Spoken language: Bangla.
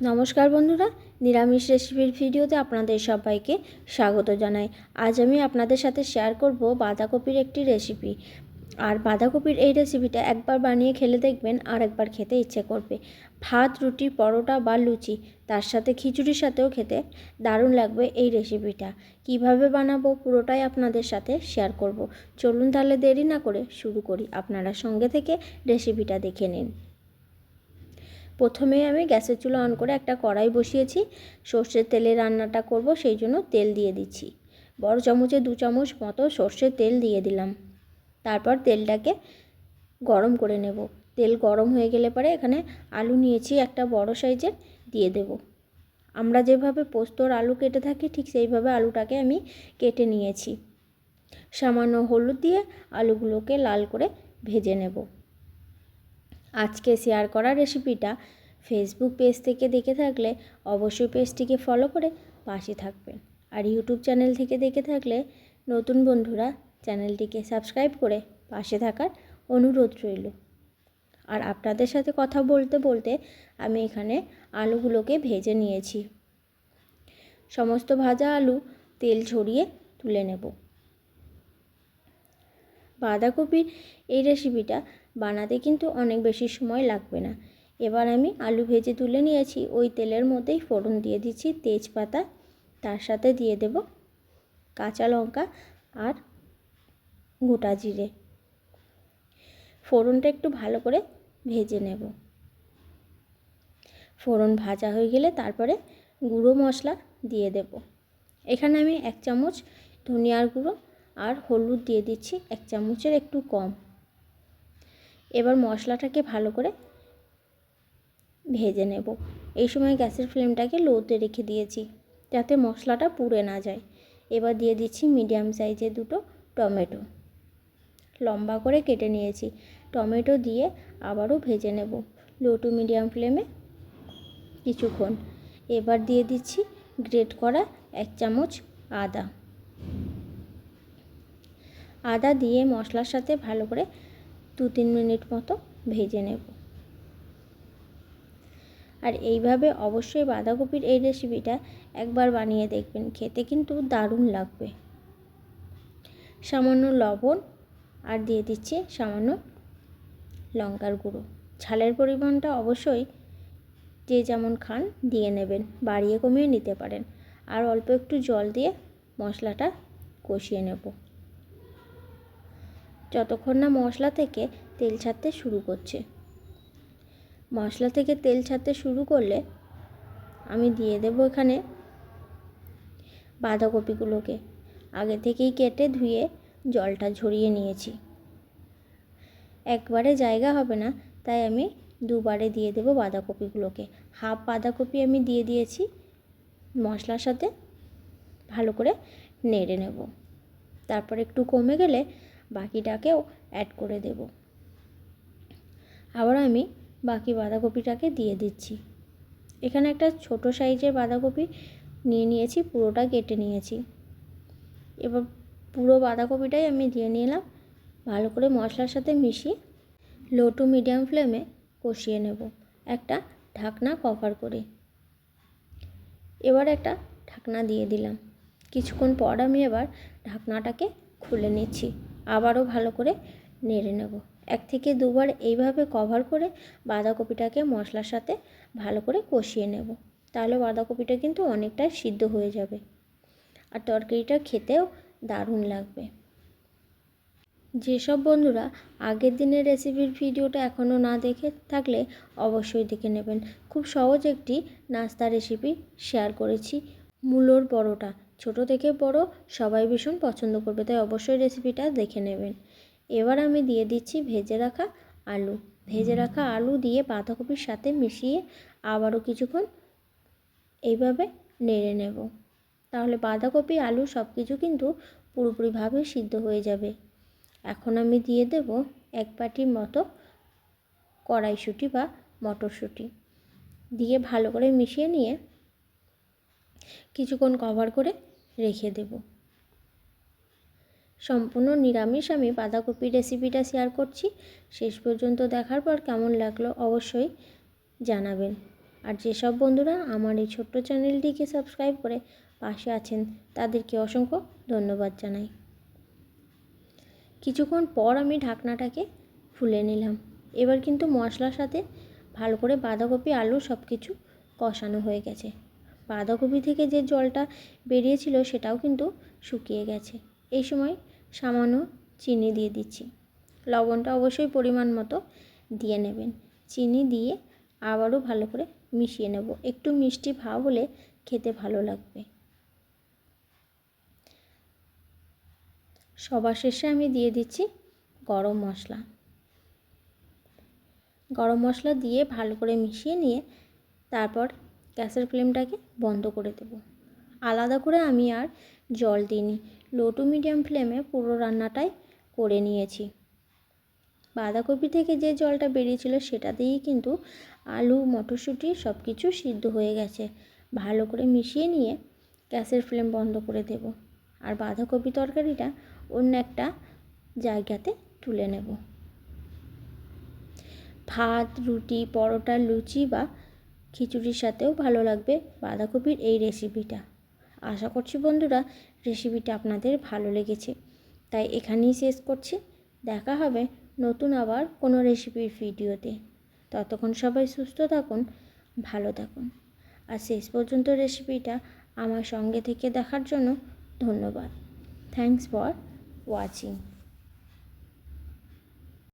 নমস্কার বন্ধুরা, নিরামিষ রেসিপির ভিডিওতে আপনাদের সবাইকে স্বাগত জানাই। আজ আমি আপনাদের সাথে শেয়ার করব বাঁধাকপির একটি রেসিপি আর বাঁধাকপির এই রেসিপিটা একবার বানিয়ে খেলে দেখবেন আর একবার খেতে ইচ্ছে করবে। ভাত, রুটি, পরোটা বা লুচি, তার সাথে খিচুড়ির সাথেও খেতে দারুণ লাগবে এই রেসিপিটা কীভাবে বানাবো পুরোটাই আপনাদের সাথে শেয়ার করব। চলুন তাহলে দেরি না করে শুরু করি। আপনারা সঙ্গে থেকে রেসিপিটা দেখে নিন। প্রথমে আমি গ্যাসের চুলা অন করে একটা কড়াই বসিয়েছি। সর্ষের তেলে রান্নাটা করব, সেই জন্য তেল দিয়ে দিচ্ছি। বড় চামচে দু চামচ মতো সর্ষের তেল দিয়ে দিলাম। তারপর তেলটাকে গরম করে নেব। তেল গরম হয়ে গেলে পরে এখানে আলু নিয়েছি একটা বড় সাইজের, দিয়ে দেব। আমরা যেভাবে পোস্তর আলু কেটে থাকি, ঠিক সেইভাবে আলুটাকে আমি কেটে নিয়েছি। সামান্য হলুদ দিয়ে আলুগুলোকে লাল করে ভেজে নেব। আজকে শেয়ার করা রেসিপিটা ফেসবুক পেজ থেকে দেখে থাকলে অবশ্যই পেজটিকে ফলো করে পাশে থাকবেন আর ইউটিউব চ্যানেল থেকে দেখে থাকলে নতুন বন্ধুরা চ্যানেলটিকে সাবস্ক্রাইব করে পাশে থাকার অনুরোধ রইল। আর আপনাদের সাথে কথা বলতে বলতে আমি এখানে আলুগুলোকে ভেজে নিয়েছি। সমস্ত ভাজা আলু তেল ছড়িয়ে তুলে নেব। বাঁধাকপির এই রেসিপিটা বানাতে কিন্তু অনেক বেশি সময় লাগবে না। এবার আমি আলু ভেজে তুলে নিয়েছি, ওই তেলের মধ্যেই ফোড়ন দিয়ে দিচ্ছি তেজপাতা, তার সাথে দিয়ে দেব কাঁচা লঙ্কা আর গোটা জিরে। ফোড়নটা একটু ভালো করে ভেজে নেব। ফোড়ন ভাজা হয়ে গেলে তারপরে গুঁড়ো মশলা দিয়ে দেব। এখানে আমি এক চামচ ধনিয়ার গুঁড়ো আর হলুদ দিয়ে দিচ্ছি, এক চামচের একটু কম। এবার মশলাটাকে ভালো করে ভেজে নেব। এই সময় গ্যাসের ফ্লেমটাকে লোতে রেখে দিয়েছি যাতে মশলাটা পুড়ে না যায়। এবার দিয়ে দিচ্ছি মিডিয়াম সাইজের দুটো টমেটো। লম্বা করে কেটে নিয়েছি। টমেটো দিয়ে আবারও ভেজে নেব লো টু মিডিয়াম ফ্লেমে কিছুক্ষণ। এবার দিয়ে দিচ্ছি গ্রেট করা এক চামচ আদা। আদা দিয়ে মশলার সাথে ভালো করে দু তিন মিনিট মতো ভেজে নেব। আর এইভাবে অবশ্যই বাঁধাকপির এই রেসিপিটা একবার বানিয়ে দেখবেন, খেতে কিন্তু দারুণ লাগবে। সামান্য লবণ আর দিয়ে দিচ্ছি সামান্য লঙ্কার গুঁড়ো। ঝালের পরিমাণটা অবশ্যই যে যেমন খান দিয়ে নেবেন, বাড়িয়ে কমিয়ে নিতে পারেন। আর অল্প একটু জল দিয়ে মশলাটা কষিয়ে নেব। যতক্ষণ না মশলা থেকে তেল ছাড়তে শুরু করছে। মশলা থেকে তেল ছাড়তে শুরু করলে আমি দিয়ে দেব এখানে বাঁধাকপিগুলোকে। আগে থেকেই কেটে ধুয়ে জলটা ঝরিয়ে নিয়েছি। একবারে জায়গা হবে না, তাই আমি দুবারে দিয়ে দেব বাঁধাকপিগুলোকে। হাফ বাঁধাকপি আমি দিয়ে দিয়েছি, মশলার সাথে ভালো করে নেড়ে নেব। তারপর একটু কমে গেলে বাকিটাকেও অ্যাড করে দেব। আবার আমি বাকি বাঁধাকপিটাকে দিয়ে দিচ্ছি। এখানে একটা ছোট সাইজের বাঁধাকপি নিয়ে নিয়েছি, পুরোটা কেটে নিয়েছি। এবার পুরো বাঁধাকপিটাই আমি দিয়ে নিলাম, ভালো করে মশলার সাথে মিশিয়ে লো টু মিডিয়াম ফ্লেমে কষিয়ে নেব একটা ঢাকনা কভার করে। এবার একটা ঢাকনা দিয়ে দিলাম। কিছুক্ষণ পর আমি এবার ঢাকনাটাকে খুলে নিচ্ছি। আবারও ভালো করে নেড়ে নেব। এক থেকে দুবার এইভাবে কভার করে বাঁধাকপিটাকে মশলার সাথে ভালো করে কষিয়ে নেব। তাহলে বাঁধাকপিটা কিন্তু অনেকটাই সিদ্ধ হয়ে যাবে। আর তরকারিটা খেতেও দারুণ লাগবে। যেসব বন্ধুরা আগের দিনের রেসিপির ভিডিওটা এখনও না দেখে থাকলে অবশ্যই দেখে নেবেন। খুব সহজ একটি নাস্তা রেসিপি শেয়ার করেছি। মূলোর পরোটা। ছোট থেকে বড় সবাই ভীষণ পছন্দ করবে, তাই অবশ্যই রেসিপিটা দেখে নেবেন। এবার আমি দিয়ে দিচ্ছি ভেজে রাখা আলু। ভেজে রাখা আলু দিয়ে বাঁধাকপির সাথে মিশিয়ে আবারও কিছুক্ষণ এইভাবে নেড়ে নেব। তাহলে বাঁধাকপি, আলু সব কিছু কিন্তু পুরোপুরিভাবে সিদ্ধ হয়ে যাবে। এখন আমি দিয়ে দেব এক বাটির মতো কড়াইশুঁটি বা মটরশুঁটি। দিয়ে ভালো করে মিশিয়ে নিয়ে কিছুক্ষণ কভার করে রেখে দেব। সম্পূর্ণ নিরামিষ আমি বাঁধাকপির রেসিপিটা শেয়ার করছি। শেষ পর্যন্ত দেখার পর কেমন লাগল অবশ্যই জানাবেন। আর যেসব বন্ধুরা আমার এই ছোট্ট চ্যানেলটিকে সাবস্ক্রাইব করে পাশে আছেন, তাদেরকে অসংখ্য ধন্যবাদ জানাই। কিছুক্ষণ পর আমি ঢাকনাটাকে খুলে নিলাম। এবার কিন্তু মশলার সাথে ভালো করে বাঁধাকপি, আলু সব কিছু কষানো হয়ে গেছে। বাঁধাকপি থেকে যে জলটা বেরিয়েছিল সেটাও কিন্তু শুকিয়ে গেছে। এই সময় সামান্য চিনি দিয়ে দিচ্ছি। লবণটা অবশ্যই পরিমাণ মতো দিয়ে নেবেন। চিনি দিয়ে আবারও ভালো করে মিশিয়ে নেব। একটু মিষ্টি ভাব হলে খেতে ভালো লাগবে। সবার শেষে আমি দিয়ে দিচ্ছি গরম মশলা। গরম মশলা দিয়ে ভালো করে মিশিয়ে নিয়ে তারপর গ্যাসের ফ্লেমটাকে বন্ধ করে দেব। আলাদা করে আমি আর জল দিইনি। লো টু মিডিয়াম ফ্লেমে পুরো রান্নাটাই করে নিয়েছি। বাঁধাকপি থেকে যে জলটা বেরিয়েছিল সেটা দিয়েই কিন্তু আলু, মটরশুঁটি সব কিছু সিদ্ধ হয়ে গেছে। ভালো করে মিশিয়ে নিয়ে গ্যাসের ফ্লেম বন্ধ করে দেব। আর বাঁধাকপি তরকারিটা অন্য একটা জায়গাতে তুলে নেব। ভাত, রুটি, পরোটা, লুচি বা খিচুড়ির সাথেও ভালো লাগবে বাঁধাকপির এই রেসিপিটা। আশা করছি বন্ধুরা রেসিপিটা আপনাদের ভালো লেগেছে। তাই এখানেই শেষ করছি। দেখা হবে নতুন আবার কোনো রেসিপির ভিডিওতে। ততক্ষণ সবাই সুস্থ থাকুন, ভালো থাকুন। আর শেষ পর্যন্ত রেসিপিটা আমার সঙ্গে থেকে দেখার জন্য ধন্যবাদ। Thanks for watching